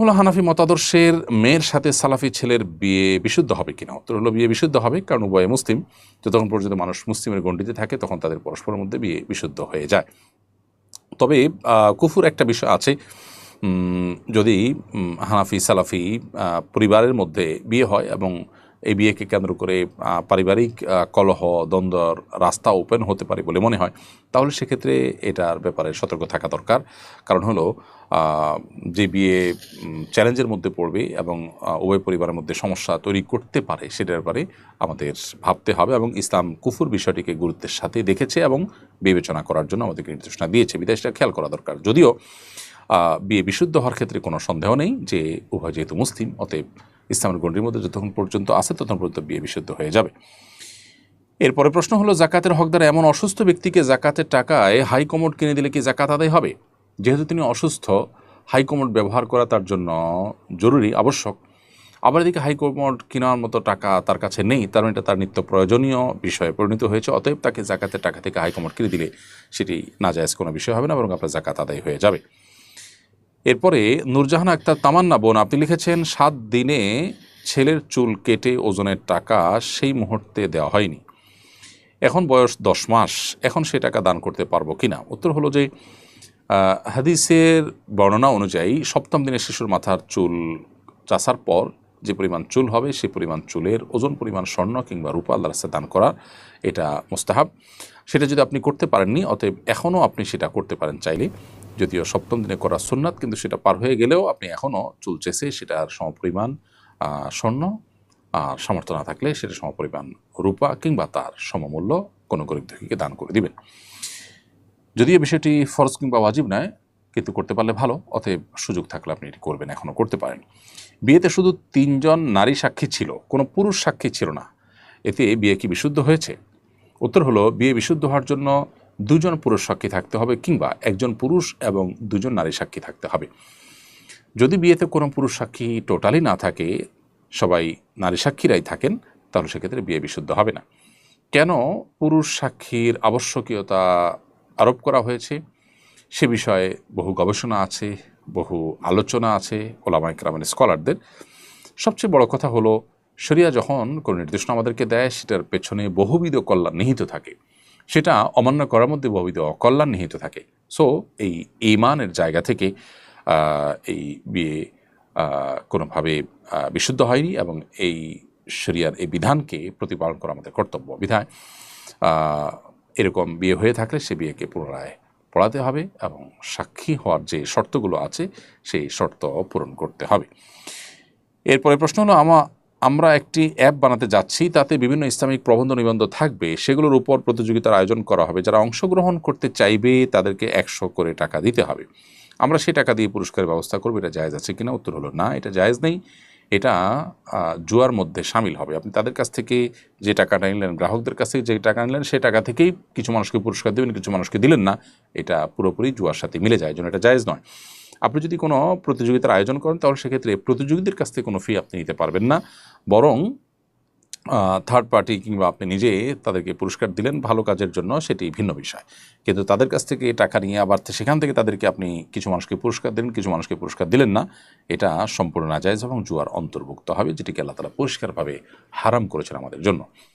হলো হানাফি মতাদর্শের মেয়ের সাথে সালাফি ছেলের বিয়ে বিশুদ্ধ হবে কিনা? উত্তর হলো বিয়ে বিশুদ্ধ হবে, কারণ উভয় মুসলিম। যতক্ষণ পর্যন্ত মানুষ মুসলিমের গণ্ডিতে থাকে, তখন তাদের পরস্পরের মধ্যে বিয়ে বিশুদ্ধ হয়ে যায়। তবে কুফুর একটা বিষয় আছে। যদি হানাফি, সালাফি পরিবারের মধ্যে বিয়ে হয় এবং এই বিয়েকে কেন্দ্র করে পারিবারিক কলহ, দ্বন্দ্বর রাস্তা ওপেন হতে পারে বলে মনে হয়। তাহলে সেক্ষেত্রে এটার ব্যাপারে সতর্ক থাকা দরকার। কারণ হলো যে বিয়ে চ্যালেঞ্জের মধ্যে পড়বে এবং উভয় পরিবারের মধ্যে সমস্যা তৈরি করতে পারে, সেটার ব্যাপারে আমাদের ভাবতে হবে এবং ইসলাম কুফুর বিষয়টিকে গুরুত্বের সাথে দেখেছে এবং বিবেচনা করার জন্য আমাদেরকে নির্দেশনা দিয়েছে। বিধায় সেটা খেয়াল করা দরকার। যদিও বিয়ে বিশুদ্ধ হওয়ার ক্ষেত্রে কোনো সন্দেহ নেই যে উভয় যেহেতু মুসলিম, অতএব ইসলামের গণ্ডির মধ্যে যতক্ষণ পর্যন্ত আছে, ততক্ষণ পর্যন্ত বিয়ে বিশুদ্ধ হয়ে যাবে। এরপরে প্রশ্ন হলো, জাকাতের হকদার এমন অসুস্থ ব্যক্তিকে জাকাতের টাকায় হাই কমোড কিনে দিলে কি জাকাত আদায় হবে? যেহেতু তিনি অসুস্থ হাই কমোড ব্যবহার করা তার জন্য জরুরি, আবশ্যক। আবার এদিকে হাই কমোড কেনার মতো টাকা তার কাছে নেই, তার মানে এটা তার নিত্য প্রয়োজনীয় বিষয়ে পরিণত হয়েছে, অতএব তাকে জাকাতের টাকা থেকে হাই কমোড কিনে দিলে সেটি নাজায়জ কোনো বিষয় হবে না, বরং আপনার জাকাত আদায় হয়ে যাবে। এরপরে নূরজাহান আক্তার তামান্না বোন, আপনি লিখেছেন, সাত দিনে ছেলের চুল কেটে ওজনের টাকা সেই মুহূর্তে দেওয়া হয়নি। এখন বয়স দশ মাস, এখন সে টাকা দান করতে পারব কি না উত্তর হলো যে হাদিসের বর্ণনা অনুযায়ী সপ্তম দিনে শিশুর মাথার চুল চাষার পর যে পরিমাণ চুল হবে সেই পরিমাণ চুলের ওজন, পরিমাণ স্বর্ণ কিংবা রূপা আল্লাহ রাস্তায় দান করা এটা মোস্তাহাব। সেটা যদি আপনি করতে পারেননি, অতএব এখনও আপনি সেটা করতে পারেন চাইলে। যদিও সপ্তম দিনে করা সুন্নাত, কিন্তু সেটা পার হয়ে গেলেও আপনি এখনও চুল চেষে সেটার সমপরিমাণ স্বর্ণ আর সামর্থ্য না থাকলে সেটা সমপরিমাণ রূপা কিংবা তার সমমূল্য কোনো গরিব দুঃখীকে দান করে দিবেন। যদিও বিষয়টি ফরজ কিংবা ওয়াজিব নয়, কিন্তু করতে পারলে ভালো, অতএব সুযোগ থাকলে আপনি এটি করবেন এখনও করতে পারেন। বিয়েতে শুধু তিনজন নারী সাক্ষী ছিল, কোনো পুরুষ সাক্ষী ছিল না। এতে বিয়ে কি বিশুদ্ধ হয়েছে? উত্তর হলো, বিয়ে বিশুদ্ধ হওয়ার জন্য দুজন পুরুষ সাক্ষী থাকতে হবে কিংবা একজন পুরুষ এবং দুজন নারী সাক্ষী থাকতে হবে। যদি বিয়েতে কোনো পুরুষ সাক্ষী টোটালি না থাকে, সবাই নারী সাক্ষীরাই থাকেন, তাহলে সেক্ষেত্রে বিয়ে বিশুদ্ধ হবে না। কেন পুরুষ সাক্ষীর আবশ্যকীয়তা আরোপ করা হয়েছে? সে বিষয়ে বহু গবেষণা আছে, বহু আলোচনা আছে ওলামাইক রামানি স্কলারদের। সবচেয়ে বড় কথা হলো, শরিয়া যখন কোনো নির্দেশনা আমাদেরকে দেয়, সেটার পেছনে বহুবিধ কল্যাণ নিহিত থাকে। সেটা অমান্য করার মধ্যে বহুবিধ অকল্যাণ নিহিত থাকে। সো এই ইমানের জায়গা থেকে এই বিয়ে কোনোভাবে বিশুদ্ধ হয়নি এবং এই শরিয়ার, এই বিধানকে প্রতিপালন করা আমাদের কর্তব্য। বিধায় এরকম বিয়ে হয়ে থাকলে সে বিয়েকে পুনরায় পড়াতে হবে এবং সাক্ষী হওয়ার যে শর্তগুলো আছে, সেই শর্ত পূরণ করতে হবে। এরপরে প্রশ্ন হলো, আমা আমরা একটি অ্যাপ বানাতে যাচ্ছি, তাতে বিভিন্ন ইসলামিক প্রবন্ধ নিবন্ধ থাকবে, সেগুলোর উপর প্রতিযোগিতার আয়োজন করা হবে। যারা অংশগ্রহণ করতে চাইবে, তাদেরকে একশো করে টাকা দিতে হবে। আমরা সেই টাকা দিয়ে পুরস্কারের ব্যবস্থা করব, এটা জায়েজ আছে কিনা? উত্তর হলো না, এটা জায়েজ নেই। এটা জুয়ার মধ্যে সামিল হবে। আপনি তাদের কাছ থেকে যে টাকাটা নিলেন, গ্রাহকদের কাছ থেকে যে টাকা নিলেন, সেই টাকা থেকেই কিছু মানুষকে পুরস্কার দেবেন, কিছু মানুষকে দিলেন না। এটা পুরোপুরি জুয়ার সাথে মিলে যায় জন্য এটা জায়েজ নয়। আপনি যদি কোনো প্রতিযোগিতার আয়োজন করেন, তাহলে সেক্ষেত্রে প্রতিযোগীদের কাছ থেকে কোনো ফি আপনি নিতে পারবেন না। বরং থার্ড পার্টি কিংবা আপনি নিজে তাদেরকে পুরস্কার দিলেন ভালো কাজের জন্য, সেটি ভিন্ন বিষয়। কিন্তু তাদের কাছ থেকে টাকা নিয়ে আবার সেখান থেকে তাদেরকে আপনি কিছু মানুষকে পুরস্কার দিলেন, কিছু মানুষকে পুরস্কার দিলেন না, এটা সম্পূর্ণ নাজায়জ এবং জুয়ার অন্তর্ভুক্ত হবে, যেটিকে আল্লাহ তালা পরিষ্কারভাবে হারাম করেছেন আমাদের জন্য।